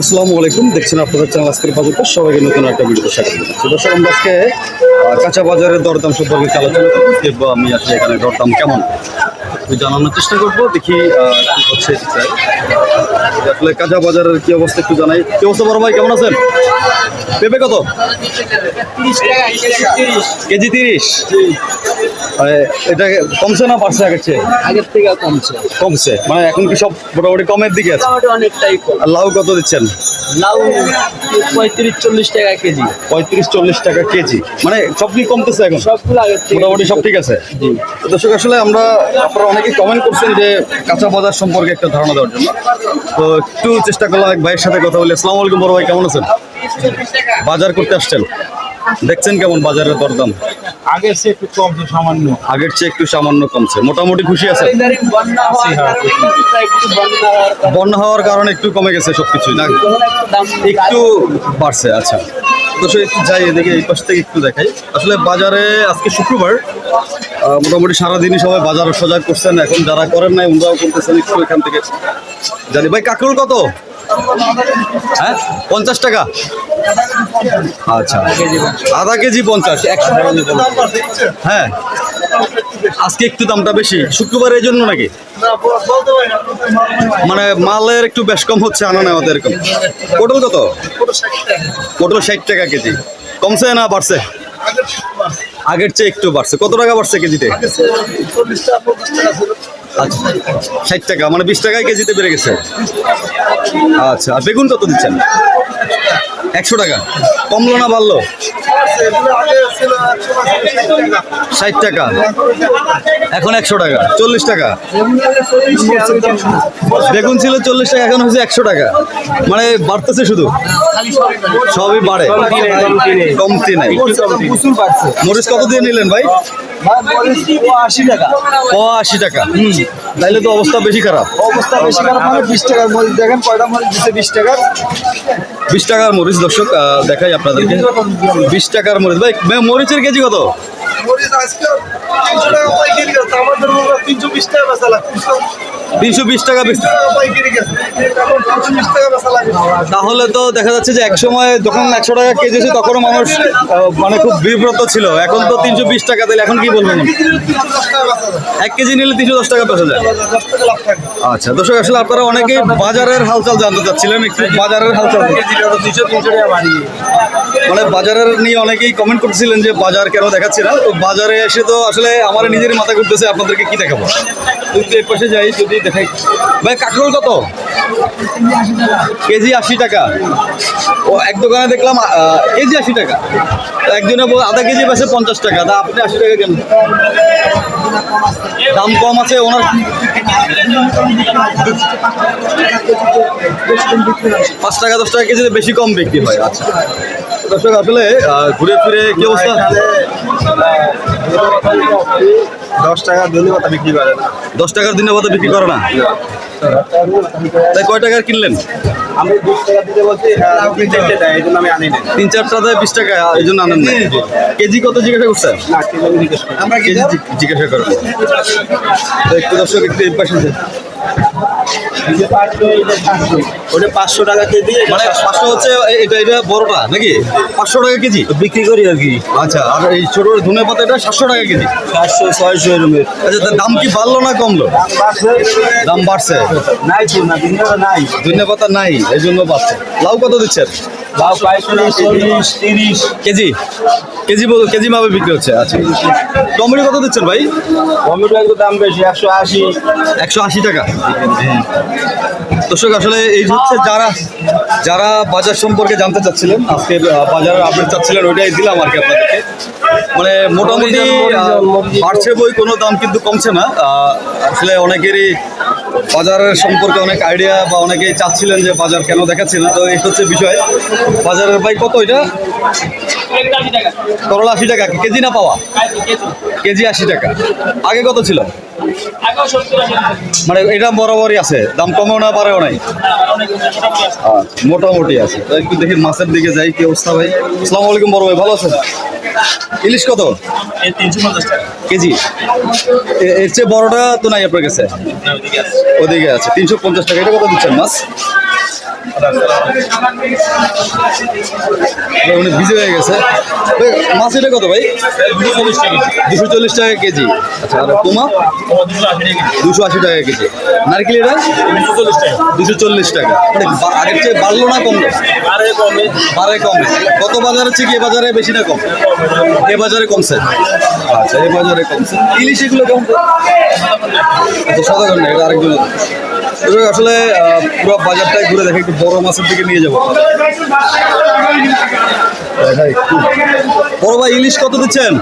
দর্শক আসসালামু আলাইকুম। দেখছেন আপনাদের চ্যানেল আজকের বাজারটা সবাইকে নতুন একটা ভিডিও স্বাগত করছি দর্শক, আমরা আজকে কাঁচা বাজারের দরদাম সম্পর্কে আলোচনা করব। আমি আসলে এখানে দরদাম কেমন? জানানোর চেষ্টা করব দেখি কি হচ্ছে আসলে কাঁচা বাজারের কি অবস্থা একটু জানাই। কি অবস্থা বড় ভাই কেমন আছেন? পেঁপে কত? কেজি তিরিশ। এটা কমছে না বাড়ছে আগের চেয়ে? আগের থেকে কমছে। কমছে। মানে এখন কি সব মোটামুটি কমের দিকে আছে? অনেকটাই লাউ কত দিচ্ছেন? লাউ পঁয়ত্রিশ চল্লিশ টাকা কেজি। পঁয়ত্রিশ চল্লিশ টাকা কেজি। মানে সব কি কমতেছে এখন? সবগুলো মোটামুটি সব ঠিক আছে? দর্শক আসলে আমরা আপনারা অনেকেই কমেন্ট করছেন যে কাঁচা বাজার সম্পর্কে একটা ধারণা দেওয়ার জন্য। তো একটু চেষ্টা করলাম এক ভাইয়ের সাথে কথা বলে। আসসালামু আলাইকুম বড় ভাই কেমন আছেন? বাজার করতে আসছেন? দেখছেন কেমন বাজারের দরদাম? আগের সে একটু কমছে সামান্য। আগের চেয়ে একটু সামান্য কমছে। মোটামুটি খুশি আছেন? ইদানিং বন্যা হওয়ার কারণে একটু বন্যা হওয়ার কারণে। বন্যা হওয়ার কারণে একটু কমে গেছে সবকিছু না? একটু বাড়ছে আচ্ছা। তো সে একটু যাই এদিকে এই পাশ থেকে একটু দেখাই। আসলে বাজারে আজকে শুক্রবার মোটামুটি সারাদিনই সবাই বাজার সজাগ করছেন। এখন যারা করেন নাই ওনারাও করতেছেন একটু এখান থেকে। জানি ভাই কাকরোল কত? হ্যাঁ? পঞ্চাশ টাকা? আচ্ছা। আধা কেজি পঞ্চাশ। একশো। হ্যাঁ। আজকে একটু দামটা বেশি। শুক্রবার এই জন্য নাকি? মানে মালের একটু বেশ কম হচ্ছে আনা নেওয়াতে এরকম। পটল কত? পটল ষাট টাকা কেজি। কমছে না বাড়ছে? আগের চেয়ে একটু বাড়ছে। কত টাকা বাড়ছে কেজিতে? আচ্ছা। ষাট টাকা। মানে বিশ টাকায় কেজিতে বেড়ে গেছে। আচ্ছা আর বেগুন কত দিচ্ছেন? একশো টাকা। কমলো না বাড়লো? ষাট টাকা। এখন একশো টাকা চল্লিশ টাকা। বেগুন ছিল চল্লিশ টাকা এখন হচ্ছে একশো টাকা। মানে বাড়তেছে শুধু। সবই বাড়ে। কমতি নাই। মরিচ কত দিয়ে নিলেন ভাই? আশি টাকা। ও আশি টাকা তাইলে তো অবস্থা বেশি খারাপ। অবস্থা বেশি খারাপ মানে বিশ টাকার মরিচ দেখেন কয়টা মরিচ দিচ্ছে বিশ টাকার? বিশ টাকার মরিচ দর্শক দেখাই আপনাদেরকে। বিশ টাকার মরিচ। ভাই মরিচের কেজি কত? তিনশো বিশ টাকা তাহলে তো দেখা যাচ্ছে যে এক সময় যখন একশো টাকা কেজি ছিল তখনও মানুষ মানে খুব বিব্রত ছিল। এখন তো তিনশো বিশ টাকা দিলে এখন কি বলবেন? এক কেজি নিলে তিনশো দশ টাকা পেশা যায়। আচ্ছা দর্শক, আসলে আপনারা অনেকেই বাজারের হালচাল জানতে চাচ্ছিলেন, একটু বাজারের হালচাল। তিনশো মানে বাজারের নিয়ে অনেকেই কমেন্ট করছিলেন যে বাজার কেন দেখাচ্ছে না? তো বাজারে এসে তো আসলে আমার নিজেরই মাথা ঘুরতেছে, আপনাদেরকে কি দেখাবো? তো একটু এর পাশে যাই, যদি দেখাই। ভাই কাঁকরোল কত? কেজি আশি টাকা। ও, এক দোকানে দেখলাম কেজি আশি টাকা। একজনে আধা কেজি বেছে পঞ্চাশ টাকা। তা আপনি আশি টাকা কেন দাম কম আছে, ওনার পাঁচ টাকা, দশ টাকা কেজিতে বেশি কম বিক্রি হয়। আচ্ছা। দর্শক, আসলে ঘুরে ফিরে কি অবস্থা? দশ টাকা ধনে পাতা বিক্রি করে না? দশ টাকার দিনে মতো বিক্রি করে না? তাই কয় টাকার কিনলেন? আমি বিশ টাকা দিতে বলছি হ্যাঁ, আপনি দেয় এই জন্য আমি আনি না তিন চারটাতে বিশ টাকা এই জন্য আনেন না কেজি কত জিজ্ঞাসা করছেন না জিজ্ঞেস কেজি করেন। তো একটু দর্শক একটু পাশে। ওটা পাঁচশো টাকা কেজি মানে পাঁচশো হচ্ছে এটা এটা বড়টা নাকি? পাঁচশো টাকা কেজি? বিক্রি করি আর কি। আচ্ছা আর এই ছোট ধনে পাতা এটা সাতশো টাকা কেজি? সাতশো ছয়শো এরমের আচ্ছা দাম কি বাড়লো না কমলো? দাম বাড়ছে। নাই নাই। ধনে পাতা নাই এই জন্য বাড়ছে। লাউ কত দিচ্ছেন? কেজি। কেজি বল- কেজি মাপে বিক্রি হচ্ছে? আচ্ছা। টমেটো কত দিচ্ছেন ভাই? টমেটো একটু দাম বেশি একশো আশি। একশো আশি টাকা? দর্শক আসলে এই হচ্ছে যারা যারা বাজার সম্পর্কে জানতে চাচ্ছিলেন আজকে বাজারের আপডেট চাচ্ছিলেন ওইটাই দিলাম আর কি আপনাদেরকে। মানে মোটামুটি বাড়ছে বই কোনো দাম কিন্তু কমছে না। আসলে অনেকেরই বাজারের সম্পর্কে অনেক আইডিয়া বা অনেকেই চাচ্ছিলেন যে বাজার কেন দেখাচ্ছি না তো এই হচ্ছে বিষয়। বাজারের ভাই কত এটা? করলা আশি টাকা কেজি না পাওয়া? কেজি আশি টাকা। আগে কত ছিল? মানে এটা বরাবরই আছে দাম কমেও না পারেও নাই। আচ্ছা, মোটামুটি আছে। একটু দেখি মাছের দিকে যাই কি অবস্থা ভাই? আসসালামু আলাইকুম বড় ভাই ভালো আছেন? ইলিশ কত? কেজি? এর চেয়ে বড়টা তো নাই আপনার কাছে? ওদিকে আছে। তিনশো পঞ্চাশ টাকা। এটা কত দিচ্ছেন মাছ? ভাই, ভিজে হয়ে গেছে। মাছ এটা কত ভাই? দুশো চল্লিশ টাকা কেজি। আচ্ছা আর পোমা দুশো আশি টাকা কেজি। নারকেল এটা? দুশো চল্লিশ টাকা। আগের চেয়ে বাড়লো না কমলো? বাড়ে কমে। কত বাজারে চেয়ে কি? এ বাজারে বেশি না কম? এ বাজারে কমছে। আচ্ছা এ বাজারে কমছে। ইলিশ এগুলো কেমন? আচ্ছা ঘণ্টা এটা আরেকজন। আসলে পুরো বাজারটাই ঘুরে দেখে একটু বড় মাছের দিকে নিয়ে যাব। বড় ভাই ইলিশ কত দিচ্ছেন?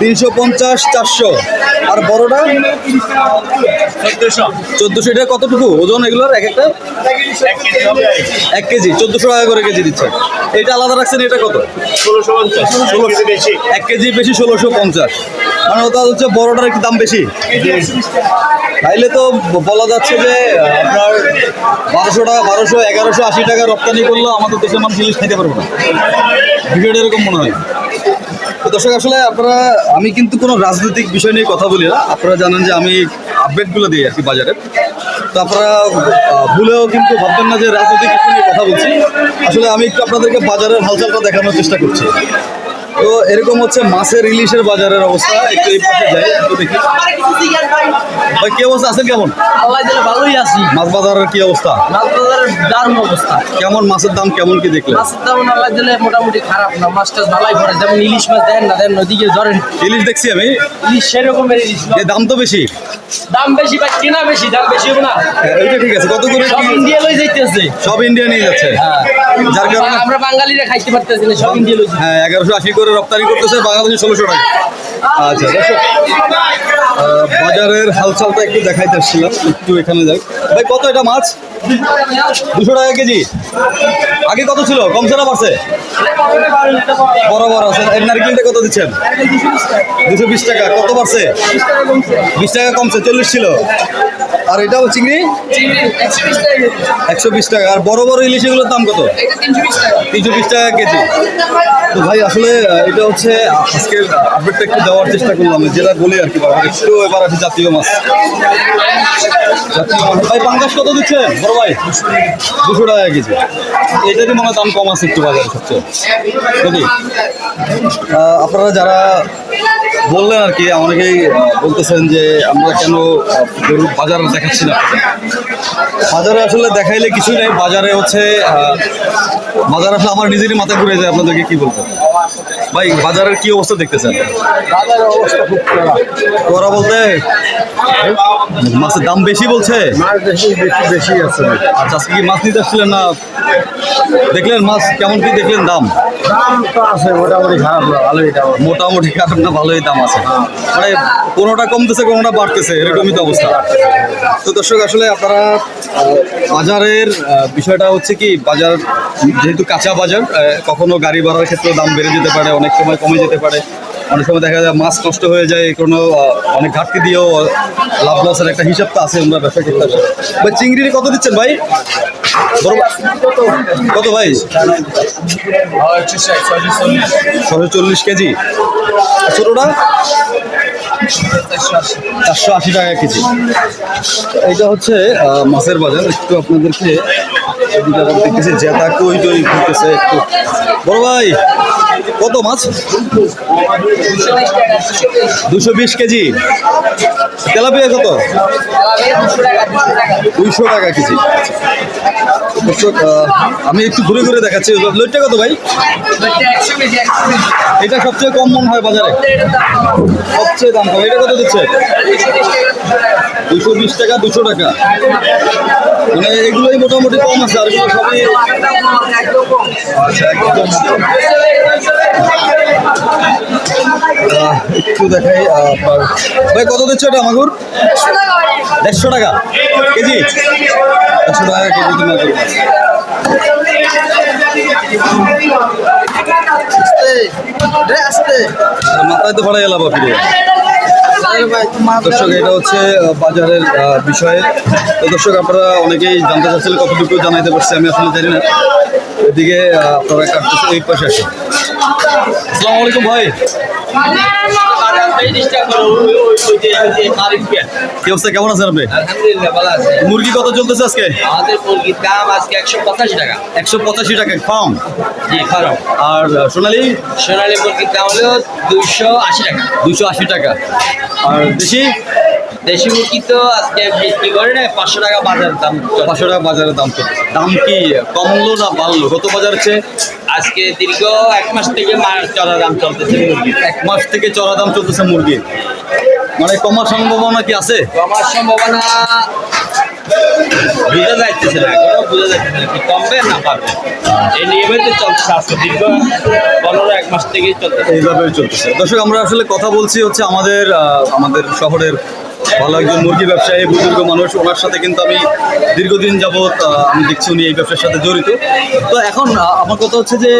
তিনশো পঞ্চাশ চারশো। আর বড়টা? চোদ্দশো। এটা কতটুকু? ওজন এগুলোর এক একটা? এক কেজি। চোদ্দশো টাকা করে কেজি দিচ্ছে। এটা আলাদা রাখছেন এটা কত? ষোলোশো। এক কেজি বেশি ষোলোশো পঞ্চাশ। মানে ওটা হচ্ছে বড়টার একটু দাম বেশি। তাইলে তো বলা যাচ্ছে যে আপনার বারোশো টাকা, বারোশো, এগারোশো, আশি টাকা রপ্তানি করলেও আমাদের দেশের মানুষ ইলিশ খেতে পারব না। বিষয়টা এরকম মনে হয়। তো দর্শক, আসলে আপনারা, আমি কিন্তু কোনো রাজনৈতিক বিষয় নিয়ে কথা বলি না। আপনারা জানেন যে আমি আপডেটগুলো দিই আর কি বাজারে। তো আপনারা ভুলেও কিন্তু ভাববেন না যে রাজনৈতিক ইস্যু নিয়ে কথা বলছি। আসলে আমি একটু আপনাদেরকে বাজারের হালচালটা দেখানোর চেষ্টা করছি। তো এরকম হচ্ছে মাছের ইলিশের বাজারের অবস্থা একটু এই পাশে যাই একটু দেখি। ভাই কি অবস্থা? আছেন কেমন? আল্লাহ ভালোই আছি। মাছ বাজারের কি অবস্থা? মাছ বাজারের দারুণ অবস্থা। কেমন মাছের দাম কেমন কি দেখলেন? মাছের দাম আল্লাহ দিলে মোটামুটি খারাপ না মাছ টাছ ভালোই পড়ে। যেমন ইলিশ মাছ দেন না দেন নদীকে ধরেন। ইলিশ দেখছি আমি। ইলিশ সেরকমের ইলিশ। দাম তো বেশি। দাম বেশি বা কেনা বেশি দাম বেশি হবে না। হ্যাঁ, ওইটা ঠিক আছে। কত করে সব ইন্ডিয়া লই যাইতেছে। সব ইন্ডিয়া নিয়ে যাচ্ছে। হ্যাঁ। যার কারণে আমরা বাঙালিরা খাইতে পারতেছি না সব ইন্ডিয়া লই হ্যাঁ এগারোশো আশি করে রপ্তানি করতেছে বাংলাদেশে ষোলোশো টাকা। আচ্ছা বাজারের হালচালটা একটু দেখাইতে আসছিলাম একটু এখানে যাই। ভাই, কত এটা মাছ? দুশো টাকা কেজি। আগে কত ছিল? কমছে না বাড়ছে? বরাবর আছে। এর নারকেলটা কত দিচ্ছেন? দুশো বিশ টাকা। কত বাড়ছে? বিশ টাকা কমছে, চল্লিশ ছিল। আর এটাও চিংড়ি? একশো বিশ টাকা। আর বড় বড় ইলিশ এগুলোর দাম কত? তিনশো বিশ টাকা কেজি। তো ভাই, আসলে এটা হচ্ছে, আজকের আপডেটটা একটু দেওয়ার চেষ্টা করলাম। যেটা বলি আর কি একটু এবার আছে জাতীয় মাছ। জাতীয় মাছ। ভাই, পাঙ্গাস কত দিচ্ছেন? দুশো টাকা কেজি। এটারই মনে দাম কম আছে একটু বাজারে সবচেয়ে? আহ, আপনারা যারা বললেন আর কি অনেকেই বলতেছেন যে আমরা কেন আহ, গরু বাজার দেখাচ্ছি না। বাজারে আসলে দেখাইলে কিছুই নেই। বাজারে হচ্ছে বাজার আসলে আমার নিজেরই মাথা ঘুরে যায়। আপনাদেরকে কি বলব? ভাই বাজারের কি অবস্থা দেখতেছেন? বাজারের অবস্থা খুব খারাপ। ওরা বলতে? মাছের দাম বেশি বলছে? মাছ বেশি বেশি বেশি আছে। আচ্ছা আজকে কি মাছ নিতে আসছিলেন না? দেখলেন মাছ কেমন কি দেখলেন দাম? দাম তো আছে মোটামুটি খারাপ না ভালোই দাম মোটামুটি খারাপ না ভালোই দাম আছে। মানে কোনোটা কমতেছে কোনোটা বাড়তেছে এরকমই তো অবস্থা। তো দর্শক আসলে আপনারা বাজারের বিষয়টা হচ্ছে কি বাজার যেহেতু কাঁচা বাজার কখনো গাড়ি ভাড়ার ক্ষেত্রে দাম বেড়ে যেতে পারে, অনেক সময় কমে যেতে পারে। অনেক সময় দেখা যায় মাছ নষ্ট হয়ে যায় কোনো অনেক ঘাটতি দিয়েও লাভ লসের একটা হিসাব তো আছে আমরা ব্যবসা করতে আসি ভাই, চিংড়ি কত দিচ্ছেন ভাই? কত ভাই? ছশো চল্লিশ কেজি। ছোটোটা? চারশো আশি টাকা কেজি। এটা হচ্ছে মাছের বাজার। একটু আপনাদেরকে দেখতেছি, জেতা কই টই ঘুরতেছে একটু। বড় ভাই কত মাছ? দুশো বিশ কেজি। তেলাপিয়া কত? দুইশো টাকা কেজি। আমি একটু ঘুরে ঘুরে দেখাচ্ছি। লোটটা কত ভাই? এটা সবচেয়ে কম মনে হয় বাজারে? সবচেয়ে দাম কম। এটা কত দিচ্ছে? দুশো বিশ টাকা দুশো টাকা। মানে এগুলোই মোটামুটি কম আছে, আর এগুলো সবই আচ্ছা একটু দেখাই ভাই, কত দিচ্ছে এটা মাগুর? দেড়শো টাকা। কেজি দেড়শো টাকা কেজি তো মাগুর মাছ। আর মাথায় তো ভাড়া গেলাম আপনি। দর্শক এটা হচ্ছে বাজারের বিষয়ে। তো দর্শক আপনারা অনেকেই জানতে চাচ্ছিলেন কতটুকু জানাইতে পারছি আমি আসলে জানি না। এদিকে আপনারা কাটতেছে এই পাশে আসে আসসালামু আলাইকুম ভাই। কি অবস্থা? কেমন আছেন আপনি? আলহামদুলিল্লাহ ভালো আছে। মুরগি কত চলতেছে আজকে? আমাদের মুরগির দাম আজকে একশো পঁচাশি টাকা। একশো পঁচাশি টাকা ফার্ম? জি আর সোনালি? সোনালী মুরগির দাম হলো দুইশো আশি টাকা। দুইশো আশি টাকা। আর দেশি? দেশি মুরগি তো আজকে বিক্রি করে না পাঁচশো টাকা বাজার দাম। পাঁচশো টাকা বাজারে দাম চলছে দাম কি কমলো না বাড়লো? কত বাজার হচ্ছে আজকে দীর্ঘ এক মাস থেকে চড়া দাম চলতেছে মুরগির। এক মাস থেকে চড়া দাম চলতেছে মুরগির। মানে কমার সম্ভাবনা কি আছে? কমার সম্ভাবনা বোঝা যাইতেছে না এখনও বোঝা যাইতেছে না কি কমবে না পারবে এই নিয়মিত চলতেছে আজকে দীর্ঘ পনেরো এক মাস থেকেই চলতেছে। এইভাবে চলতেছে। দর্শক আমরা আসলে কথা বলছি হচ্ছে আমাদের আমাদের শহরের ভালো একজন মুরগি ব্যবসায়ী, বুজুর্গ মানুষ, ওনার সাথে কিন্তু আমি দীর্ঘদিন যাবৎ আমি দেখছি উনি এই ব্যবসার সাথে জড়িত। তো এখন আমার কথা হচ্ছে যে,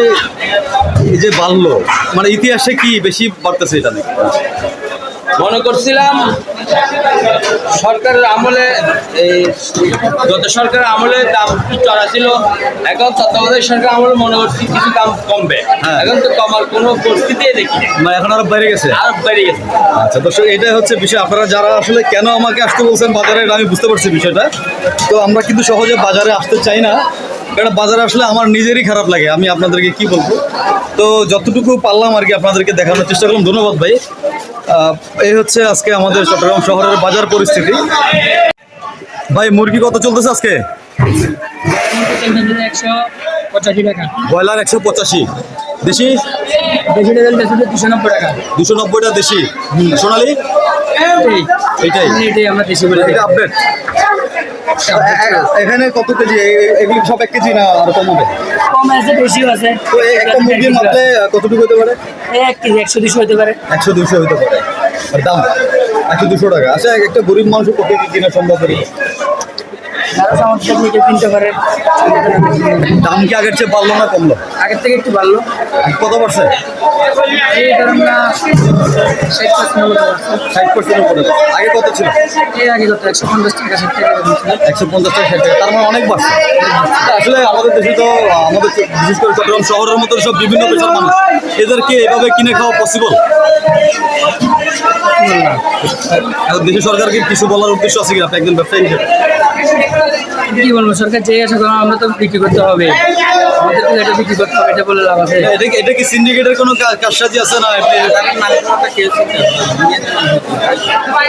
এই যে বাল্য মানে ইতিহাসে কি বেশি বাড়তেছে এটা নাকি মনে করছিলাম সরকারের আমলে এই গত সরকারের আমলে দাম একটু চড়া ছিল এখন তত্ত্বাবধায়ক সরকার আমলে মনে করছি কিছু দাম কমবে। হ্যাঁ। এখন তো কমার কোনো পরিস্থিতি দেখি না। মানে এখন আরও বেড়ে গেছে? আর বেড়ে গেছে। আচ্ছা দর্শক এটাই হচ্ছে বিষয়। আপনারা যারা আসলে কেন আমাকে আসতে বলছেন বাজারে আমি বুঝতে পারছি বিষয়টা। তো আমরা কিন্তু সহজে বাজারে আসতে চাই না। কারণ বাজারে আসলে আমার নিজেরই খারাপ লাগে। আমি আপনাদেরকে কি বলব? তো যতটুকু পারলাম আর কি আপনাদেরকে দেখানোর চেষ্টা করলাম। ধন্যবাদ ভাই। এই হচ্ছে আজকে আমাদের চট্টগ্রাম শহরের বাজার পরিস্থিতি। ভাই মুরগি কত চলতেছে আজকে? ব্রয়লার একশো পঁচাশি। দেশি? দুশো নব্বইটা দেশি। সোনালি? এইটাই। এটাই আমরা দেশি বলে এটা আপডেট এখানে কত কেজি? এগুলি সব এক কেজি না আর কম হবে? কম আছে বেশিও আছে। তো একটা মাপলে কতটুকু হতে পারে? এক কেজি একশো দুশো হতে পারে। একশো দুশো হতে পারে। আর দাম? একশো দুশো টাকা। আচ্ছা একটা গরিব মানুষের কত কেজি কিনা সম্ভব দাম কি আগের চেয়ে বাড়লো না কমলো? আগের থেকে একটু বাড়লো। কত পার্সেন্ট ষাট পার্সেন্ট উপরে আগে কত ছিল? আগে কত? একশো পঞ্চাশ টাকা ষাট টাকা একশো পঞ্চাশ টাকা ষাট টাকা। তার মানে অনেক বাড়ছে। আসলে আমাদের দেশে তো আমাদের বিশেষ করে চট্টগ্রাম শহরের মতো সব বিভিন্ন পেশার মানুষ এদেরকে এভাবে কিনে খাওয়া পসিবল দেশের সরকারকে কিছু বলার উদ্দেশ্য আছে কি আপনি একজন ব্যবসায়ী হিসেবে। কি বলব সরকার যে কারণ আমরা তো বিক্রি করতে হবে। আমাদের তো এটা বিক্রি করতে হবে এটা বলে লাভ আছে। এটা কি এটা কি সিন্ডিকেটের কোনো কা- কারসাজি আছে না?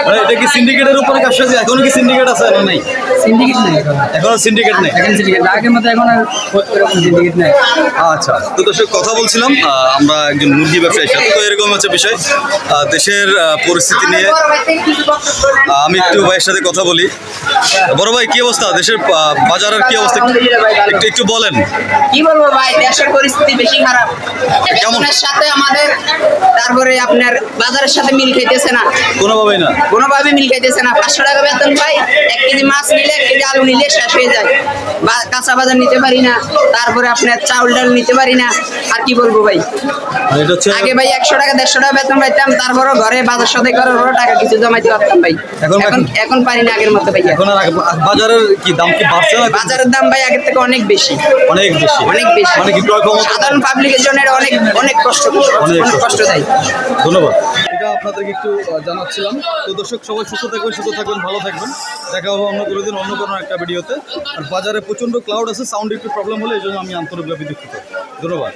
মানে এটা কি সিন্ডিকেটের উপরে কারসাজি? এখনও কি সিন্ডিকেট আছে না নাই? সিন্ডিকেট নেই এখন। এখনও সিন্ডিকেট নেই? এখন সিন্ডিকেট আগের মতো এখন আর এরকম সিন্ডিকেট নেই। আচ্ছা তো দর্শক কথা বলছিলাম আমরা একজন মুরগি ব্যবসায়ীর সাথে। তো এরকম হচ্ছে বিষয় দেশের পরিস্থিতি নিয়ে আমি একটু ভাইয়ের সাথে কথা বলি। বড় ভাই কি অবস্থা? দেশের বাজারের কি অবস্থা? একটু একটু বলেন। কি বলব ভাই দেশের পরিস্থিতি বেশি খারাপ। বেতনের সাথে আমাদের তারপরে আপনার বাজারের সাথে মিল খাইতেছে না। কোনোভাবেই না? কোনোভাবে মিল খাইতেছে না। পাঁচশো টাকা বেতন পাই এক কেজি মাছ নিলে এক কেজি আলু নিলে শেষ হয়ে যায়। কাঁচা বাজার নিতে পারি না তারপরে আপনার চাউল ডাল নিতে পারি না। আর কি বলব ভাই? আগে ভাই একশো টাকা দেড়শো টাকা বেতন পাইতাম তারপরও ঘরে বাজার সাথে করার টাকা কিছু জমাইতে পারতাম ভাই। এখন এখন পারি না আগের মতো ভাই। এখন বাজারের কি দাম কি বাড়ছে না বাজারের দাম ভাই আগের থেকে অনেক বেশি। অনেক বেশি। অনেক বেশি। মানে কি ক্রয় ক্ষমতা? সাধারণ পাবলিকের জন্য এটা অনেক অনেক কষ্ট অনেক কষ্ট। দেয়। ধন্যবাদ। এটা আপনাদেরকে একটু জানাচ্ছিলাম। তো দর্শক সবাই সুস্থ থাকবেন সুস্থ থাকবেন ভালো থাকবেন। দেখা হবে অন্য কোনো দিন অন্য কোনো একটা ভিডিওতে। আর বাজারে প্রচণ্ড ক্লাউড আছে সাউন্ড একটু প্রবলেম হলে এই জন্য আমি আন্তরিকভাবে দুঃখিত। ধন্যবাদ।